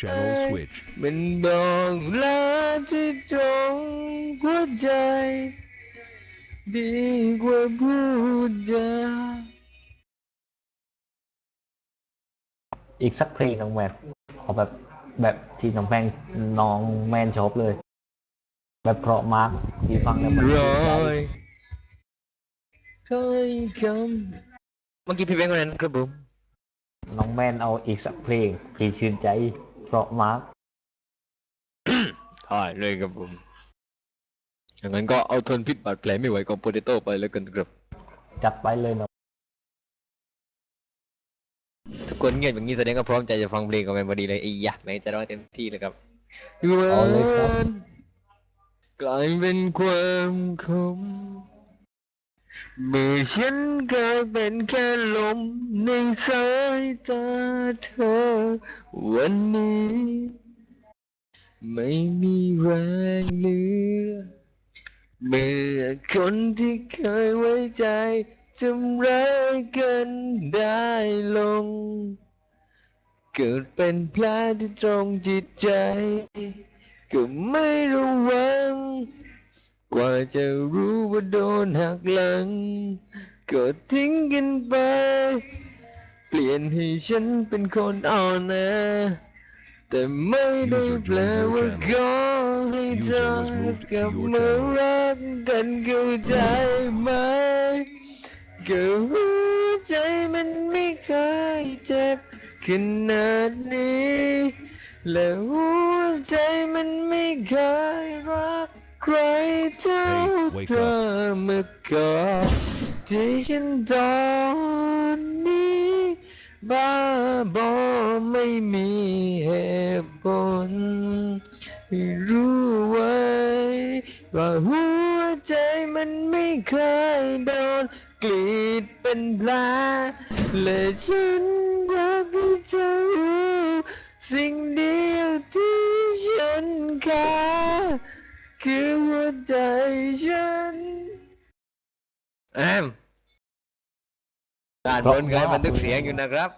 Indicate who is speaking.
Speaker 1: Channel switched.
Speaker 2: มันบอกลาที่ตรงหัวใจ ดีกว่าพูดจา
Speaker 3: อีกสักเพลงน้องแมนเอาแบบแบบที่น้องแป้งน้องแมนชอบเลย แบบเพราะมากที่ฟังแล้วมัน
Speaker 2: ร้
Speaker 3: ชื่นใจ
Speaker 2: อยถ้อยคำเมื่อกี้พี่แบงค์คนนั้นครับผม
Speaker 3: น้องแมนเอาอีกสักเพลงที่ชื่นใจ เพราะมาก
Speaker 2: ใช่เลยครับผมอย่างนั้นก็เอาทนพิษบาดแผลไม่ไหวของโปเตโต้ไปแล้วกันครับ
Speaker 3: จัดไปเลยเนาะ
Speaker 2: ทุกคนเงียบอย่างนี้แสดงว่าพร้อมใจจะฟังเพลงของแมนบอดีเลยไอ้ยะแม่งจะร้องเต็มที่เลยครับ
Speaker 3: เอาเลยครับ
Speaker 2: กลายเป็นความคม เมื่อฉันกลายเป็นแค่ลมในสายตาเธอ วันนี้ ไม่มีแรงเหลือ เมื่อคนที่เคยไว้ใจทำร้ายกันได้ลง เกิดเป็นแผลที่ตรงจิตใจ ก็ไม่ระวังกว่า จะรู้ว่าโดนหักหลัง ก็ทิ้งกันไป เปลี่ยนให้ฉันเป็นคนอ่อนแอแต่ไม่ได้
Speaker 1: User
Speaker 2: แปล
Speaker 1: joined your
Speaker 2: ว่า
Speaker 1: channel.
Speaker 2: ขอให้เธอ
Speaker 1: User was moved to
Speaker 2: กลับ
Speaker 1: your
Speaker 2: มา
Speaker 1: channel.
Speaker 2: รักกันเข้าใจไหมก็หัวใจมันไม่เคยเจ็บขนาดนี้ และหัวใจมันไม่เคยรัก ใครเท่า
Speaker 1: Hey, wake
Speaker 2: เธอเมื่อก่อนที่ฉันตอนนี้บ้าบอไม่มีเหตุผลให้รู้ไว้ว่าหัวใจมันไม่เคยโดนกรีดเป็นแผลและฉันอยากให้เธอรู้สิ่งเดียวที่ฉันขาด คือหัวใจฉันแอมการบนการบันทึกเสียงอยู่นะครับ